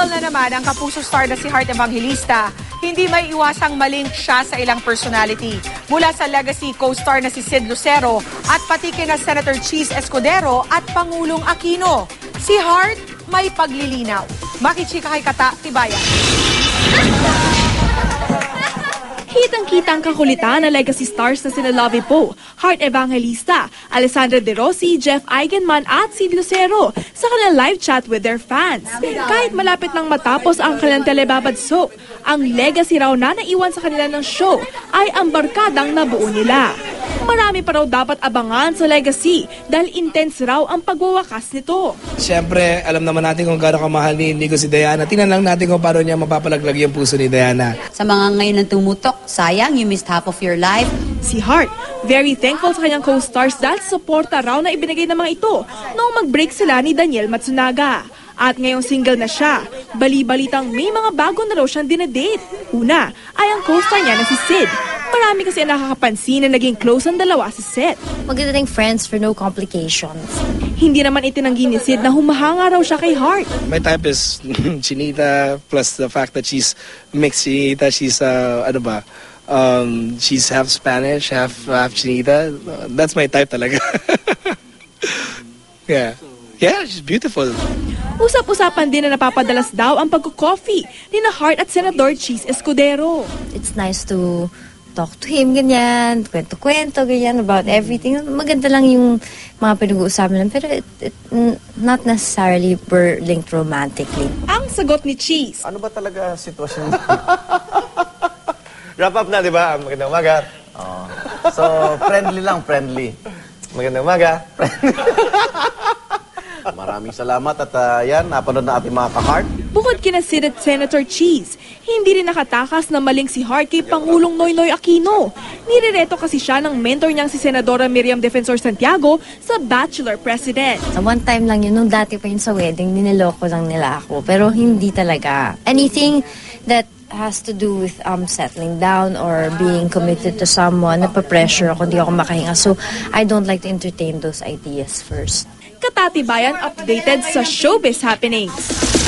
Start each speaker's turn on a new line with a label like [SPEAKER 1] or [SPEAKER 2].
[SPEAKER 1] Single na naman ang kapuso star na si Heart Evangelista. Hindi may iwasang malink siya sa ilang personality. Mula sa legacy co-star na si Sid Lucero at pati kina Senator Cheese Escudero at Pangulong Aquino. Si Heart may paglilinaw. Makichika kay Kata Tibayan.
[SPEAKER 2] Kitang-kita ang kakulitan ng legacy stars na sina Lovie Poe, Heart Evangelista, Alessandra De Rossi, Jeff Eigenman at Sid Lucero sa kanilang live chat with their fans. Kahit malapit nang matapos ang kanilang telebabad soap, ang legacy raw na naiwan sa kanila ng show ay ang barkadang nabuo nila. Marami pa raw dapat abangan sa legacy dahil intense raw ang pagwawakas nito.
[SPEAKER 3] Siyempre, alam naman natin kung gaano kamahal ni Nico si Diana. Tingnan lang natin kung paano niya mapapalaglag yung puso ni Diana.
[SPEAKER 4] Sa mga ngayon na tumutok, sayang, you missed half of your life.
[SPEAKER 2] Si Hart, very thankful sa kanyang co-stars dahil suporta raw na ibinigay ng mga ito noong mag-break sila ni Daniel Matsunaga. At ngayong single na siya, bali-balitang may mga bago na raw siyang dinedate. Una ay ang co-star niya na si Sid. Marami kasi ang nakakapansin na naging close ang dalawa si Seth.
[SPEAKER 5] Maganda tayong friends for no complications.
[SPEAKER 2] Hindi naman itinanggi ni Sid na humahanga raw siya kay Hart.
[SPEAKER 3] My type is Chinita plus the fact that she's mixed Chinita. She's, uh, ano ba, um, she's half Spanish, half, half Chinita. That's my type talaga. yeah. Yeah, she's beautiful.
[SPEAKER 2] Usap-usapan din na napapadalas daw ang pagko-coffee ni na Hart at Senador Cheese Escudero.
[SPEAKER 5] It's nice to talk to him, ganyan, kwento-kwento, ganyan, about everything. Maganda lang yung mga pinag-uusapan lang, pero it, it, not necessarily we're linked romantically.
[SPEAKER 2] Ang sagot ni Cheese,
[SPEAKER 6] Ano ba talaga ang sitwasyon? Wrap up na, di ba? Magandang umaga. Oh. So, friendly lang, friendly. Magandang umaga. Maraming salamat at ah, yan, napanood na ating mga ka-heart.
[SPEAKER 2] Bukod kina Senator Cheese, hindi rin nakatakas na maling si Hart kay Pangulong Noynoy Aquino. Nirereto kasi siya ng mentor niyang si Senadora Miriam Defensor Santiago sa Bachelor President.
[SPEAKER 5] Sa one time lang yun, nung dati pa yun sa wedding, niniloko lang nila ako. Pero hindi talaga. Anything that has to do with um, settling down or being committed to someone, napapressure ako, hindi ako makahinga. So, I don't like to entertain those ideas first.
[SPEAKER 2] Katatibayan updated sa showbiz happenings.